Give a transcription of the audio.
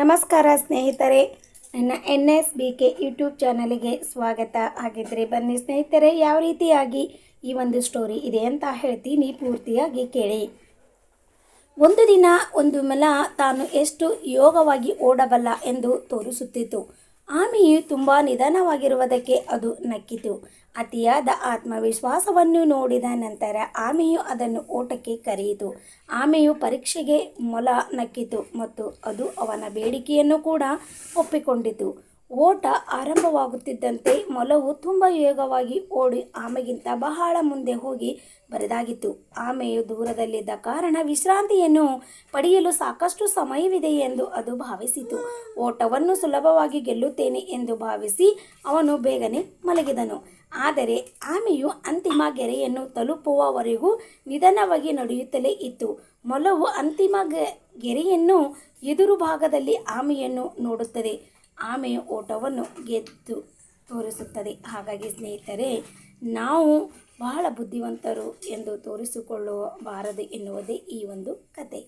ನಮಸ್ಕಾರ ಸ್ನೇಹಿತರೆ. ನನ್ನ N S B K YouTube ಚಾನಲಿಗೆ ಸ್ವಾಗತ. ಹಾಗಿದ್ರೆ ಬನ್ನಿ ಸ್ನೇಹಿತರೆ, ಯಾವ ರೀತಿಯಾಗಿ ಈ ಒಂದು ಸ್ಟೋರಿ ಇದೆ ಅಂತ ಹೇಳ್ತೀನಿ ಪೂರ್ತಿಯಾಗಿ ಕೇಳಿ. ಒಂದು ದಿನ ಒಂದು ಮಲ ತಾನು ಎಷ್ಟು ಯೋಗವಾಗಿ ಓಡಬಲ್ಲ ಎಂದು ತೋರಿಸುತ್ತಿತ್ತು. ಆಮೆಯು ತುಂಬ ನಿಧಾನವಾಗಿರುವುದಕ್ಕೆ ಅದು ನಕ್ಕಿತು. ಅತಿಯಾದ ಆತ್ಮವಿಶ್ವಾಸವನ್ನು ನೋಡಿದ ನಂತರ ಆಮೆಯು ಅದನ್ನು ಓಟಕ್ಕೆ ಕರೆಯಿತು. ಆಮೆಯು ಪರೀಕ್ಷೆಗೆ ಮೊಲ ನಕ್ಕಿತು ಮತ್ತು ಅದು ಅವನ ಬೇಡಿಕೆಯನ್ನು ಕೂಡ ಒಪ್ಪಿಕೊಂಡಿತು. ಓಟ ಆರಂಭವಾಗುತ್ತಿದ್ದಂತೆ ಮೊಲವು ತುಂಬ ವೇಗವಾಗಿ ಓಡಿ ಆಮೆಗಿಂತ ಬಹಳ ಮುಂದೆ ಹೋಗಿ ಬರೆದಾಗಿತ್ತು. ಆಮೆಯು ದೂರದಲ್ಲಿದ್ದ ಕಾರಣ ವಿಶ್ರಾಂತಿಯನ್ನು ಪಡೆಯಲು ಸಾಕಷ್ಟು ಸಮಯವಿದೆ ಎಂದು ಅದು ಭಾವಿಸಿತು. ಓಟವನ್ನು ಸುಲಭವಾಗಿ ಗೆಲ್ಲುತ್ತೇನೆ ಎಂದು ಭಾವಿಸಿ ಅವನು ಬೇಗನೆ ಮಲಗಿದನು. ಆದರೆ ಆಮೆಯು ಅಂತಿಮ ಗೆರೆಯನ್ನು ತಲುಪುವವರೆಗೂ ನಿಧಾನವಾಗಿ ನಡೆಯುತ್ತಲೇ ಇತ್ತು. ಮೊಲವು ಅಂತಿಮ ಗೆರೆಯನ್ನು ಎದುರು ಭಾಗದಲ್ಲಿ ಆಮೆಯನ್ನು ನೋಡುತ್ತದೆ. ಆಮೆಯ ಓಟವನ್ನು ಗೆದ್ದು ತೋರಿಸುತ್ತದೆ. ಹಾಗಾಗಿ ಸ್ನೇಹಿತರೆ, ನಾವು ಬಹಳ ಬುದ್ಧಿವಂತರು ಎಂದು ತೋರಿಸಿಕೊಳ್ಳಬಾರದು ಎನ್ನುವುದೇ ಈ ಒಂದು ಕತೆ.